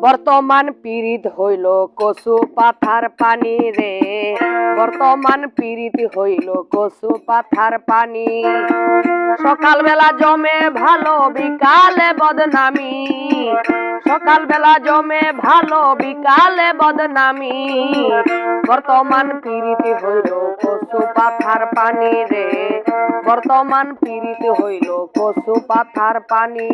বর্তমান পীড়িত হইল কচু পাথার পানি রে। বর্তমান পীড়িত হইল কচু পাথার পানি। সকালবেলা জমে ভালো, বিকালে বদনামি। সকালবেলা জমে ভালো, বিকালে বদনামি। বর্তমান পীড়িত হইল কচু পাথার পানি রে। বর্তমান পীড়িত হইল কচু পাথার পানি।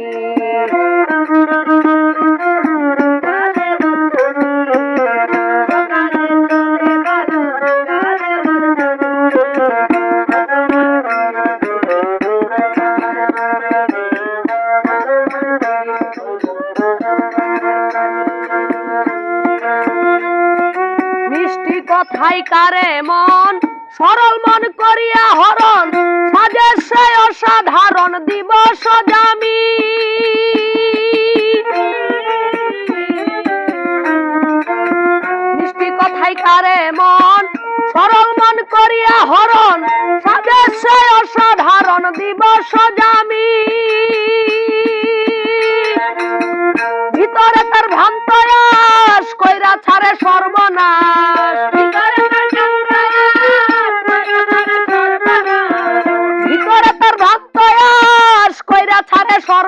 কথাই কারে মন? সরল মন করিয়া হরণ সাজে সে অসাধারণ দিবস জামি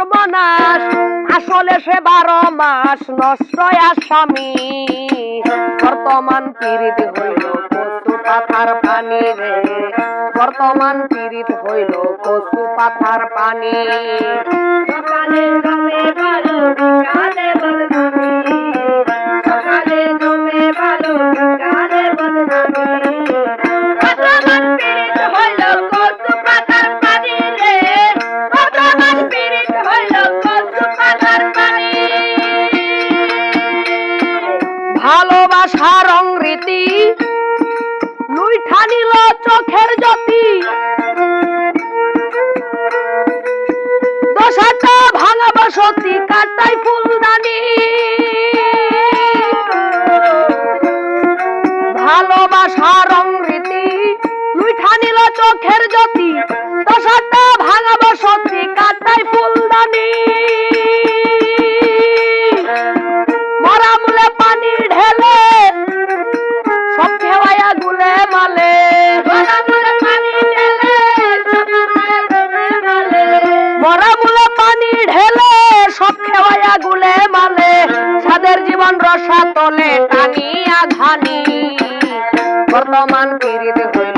সর্বনাশ। আসলে সে বারো মাস নষ্ট আসামি। বর্তমান পীড়িত হইল কচু পাথার পানি রে। বর্তমান পীড়িত হইল কচু পাথার পানি। ভালোবাসা রং রীতি লুইঠা চোখের জ্যোতি। খেওয়াইয়া গুলে মালে সাদের জীবন রসা তলে টানিয়া ঘানি। বর্তমান পীড়িত হইল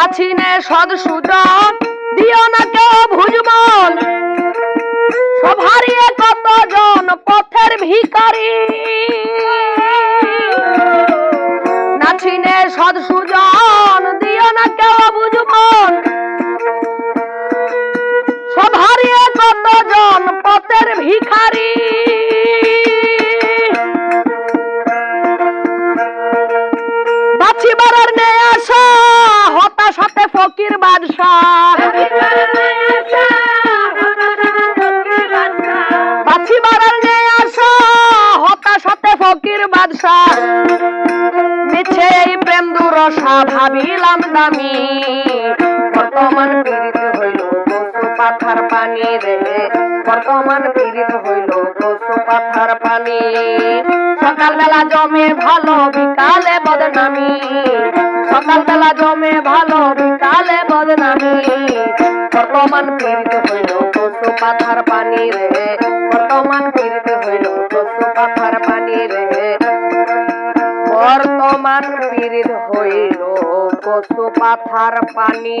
নাছিনে সদ সুজন, দিও না কেউ ভুজমন সব হারিয়ে কতজন, পথের ভিখারি। নাছিনে সদ সুজন, দিও না কেউ বুঝমন সব হারিয়ে কতজন, পথের ভিখারি। ফকির বাদশাহ। বাছি হতাশাতে ফকির বাদশাহ। মিছে এই প্রেম দুরসা, ভাবিলাম দামি। বর্তমান পীড়িত হইল পাথার পানি রে। বর্তমান পীড়িত হইল কচু পাথার পানি। সকালবেলা জমে ভালো, বিকালে বদনামি। সকালবেলা জমে ভালো বদনামি বর্তমান পীড়িত হইল পশু পাথার পানি রে। বর্তমান পীড়িত হইল পশু পাথার পানি রে। বর্তমান পীড়িত হইল পশু পাথার পানি।